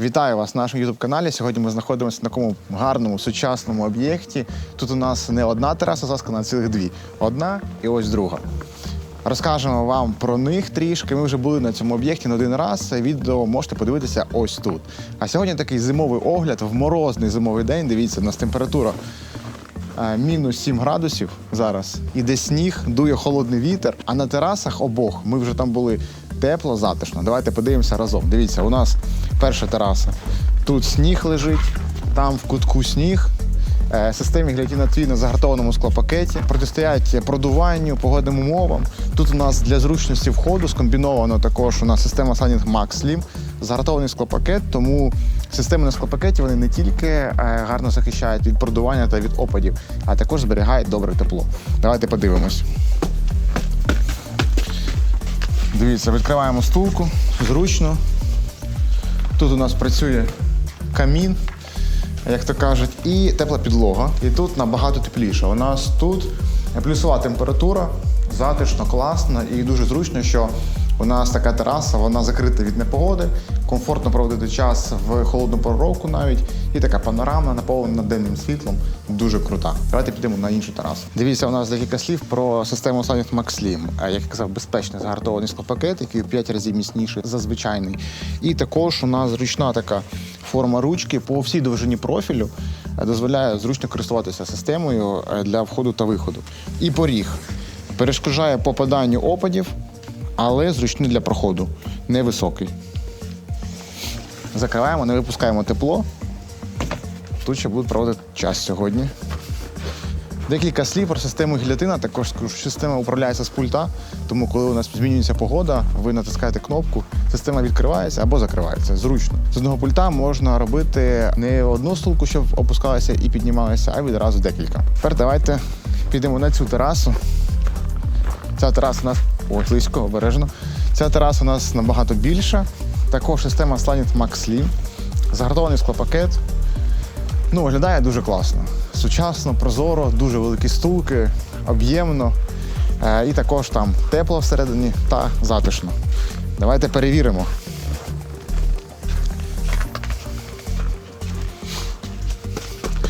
Вітаю вас на нашому youtube каналі. Сьогодні ми знаходимося на такому гарному сучасному об'єкті. Тут у нас не одна тераса заскана, а цілих дві. Одна і ось друга. Розкажемо вам про них трішки. Ми вже були на цьому об'єкті не один раз. Відео можете подивитися ось тут. А сьогодні такий зимовий огляд в морозний зимовий день. Дивіться, у нас температура е, мінус 7 градусів зараз. Іде сніг, дує холодний вітер. А на терасах обох ми вже там були тепло, затишно. Давайте подивимося разом. Дивіться, у нас перша тераса. Тут сніг лежить, там в кутку сніг. Е, Системі глядіна твій на загартованому склопакеті протистоять продуванню, погодним умовам. Тут у нас для зручності входу скомбіновано також у нас система Sunning Max Slim, загартований склопакет, тому системи на склопакеті вони не тільки е, гарно захищають від продування та від опадів, а також зберігають добре тепло. Давайте подивимось. Дивіться, відкриваємо стулку, зручно. Тут у нас працює камін, як то кажуть, і тепла підлога. І тут набагато тепліше. У нас тут плюсова температура, затишно, класно і дуже зручно, що у нас така тераса, вона закрита від непогоди, комфортно проводити час в холодну пору року навіть. І така панорама, наповнена денним світлом, дуже крута. Давайте підемо на іншу терасу. Дивіться, у нас декілька слів про систему Sonic Max Slim. Е, Як я казав, безпечний загартований склопакет, який в 5 разів міцніший за звичайний. І також у нас зручна така форма ручки по всій довжині профілю е, дозволяє зручно користуватися системою е, для входу та виходу. І поріг перешкоджає попаданню опадів, але зручний для проходу, невисокий. Закриваємо, не випускаємо тепло. Тут ще будуть проводити час сьогодні. Декілька слів про систему гілятина. Також система управляється з пульта, тому коли у нас змінюється погода, ви натискаєте кнопку, система відкривається або закривається. Зручно. З одного пульта можна робити не одну стулку, щоб опускалася і піднімалася, а відразу декілька. Тепер давайте підемо на цю терасу. Ця тераса у нас ой, близько, обережно. Ця тераса у нас набагато більша. Також система Slanit Max Slim. Загартований склопакет. Ну, виглядає дуже класно. Сучасно, прозоро, дуже великі стулки, об'ємно. Е, і також там тепло всередині та затишно. Давайте перевіримо.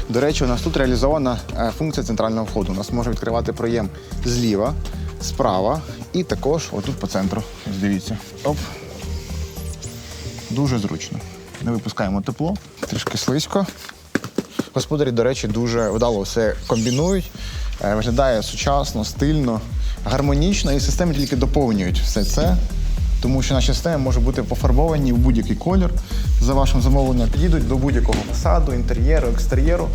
До речі, у нас тут реалізована е, функція центрального входу. У нас може відкривати проєм зліва, справа і також отут по центру. Дивіться. Оп. Дуже зручно. Не випускаємо тепло, трішки слизько. Господарі, до речі, дуже вдало все комбінують. Е, Виглядає сучасно, стильно, гармонічно, і системи тільки доповнюють все це. Тому що наші системи можуть бути пофарбовані в будь-який колір за вашим замовленням, підійдуть до будь-якого фасаду, інтер'єру, екстер'єру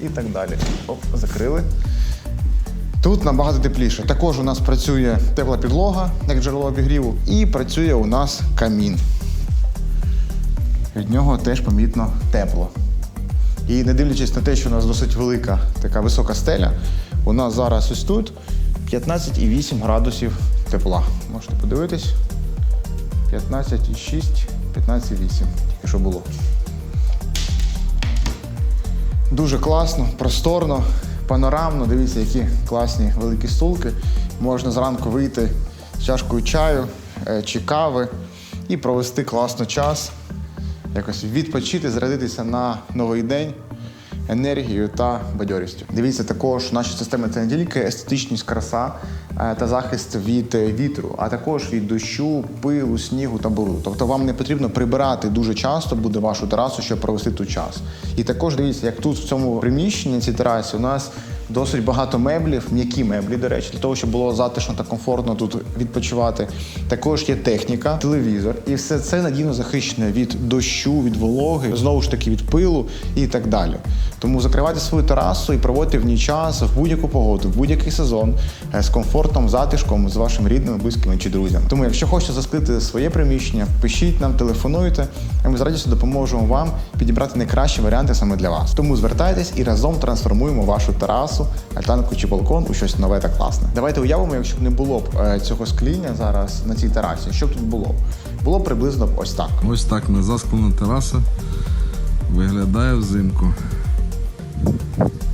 і так далі. Оп, закрили. Тут набагато тепліше. Також у нас працює тепла підлога, як джерело обігріву, і працює у нас камін. Від нього теж помітно тепло. І не дивлячись на те, що у нас досить велика така висока стеля, у нас зараз ось тут 15,8 градусів тепла. Можете подивитись. 15,6, 15,8. Тільки що було. Дуже класно, просторно, панорамно. Дивіться, які класні великі стулки. Можна зранку вийти з чашкою чаю е, чи кави і провести класно час, якось відпочити, зарядитися на новий день енергією та бадьорістю. Дивіться, також наші системи це не тільки естетичність, краса та захист від е, вітру, а також від дощу, пилу, снігу та буру. Тобто вам не потрібно прибирати дуже часто буде вашу терасу, щоб провести тут час. І також дивіться, як тут в цьому приміщенні, цій терасі, у нас досить багато меблів, м'які меблі, до речі, для того, щоб було затишно та комфортно тут відпочивати. Також є техніка, телевізор, і все це надійно захищене від дощу, від вологи, знову ж таки від пилу і так далі. Тому закривайте свою терасу і проводьте в ній час в будь-яку погоду, в будь-який сезон е, з комфортом, затишком, з вашими рідними, близькими чи друзями. Тому, якщо хочете засклити своє приміщення, пишіть нам, телефонуйте, і ми з радістю допоможемо вам підібрати найкращі варіанти саме для вас. Тому звертайтесь і разом трансформуємо вашу терасу, альтанку чи балкон у щось нове та класне. Давайте уявимо, якщо б не було б е, цього скління зараз на цій терасі, що б тут було? Було б приблизно ось так. Ось так незасклена тераса виглядає взимку.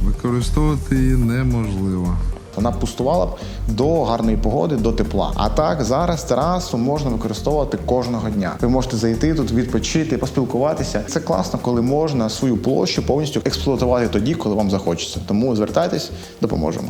Використовувати її неможливо. Вона пустувала б до гарної погоди, до тепла. А так зараз терасу можна використовувати кожного дня. Ви можете зайти тут, відпочити, поспілкуватися. Це класно, коли можна свою площу повністю експлуатувати тоді, коли вам захочеться. Тому звертайтесь, допоможемо.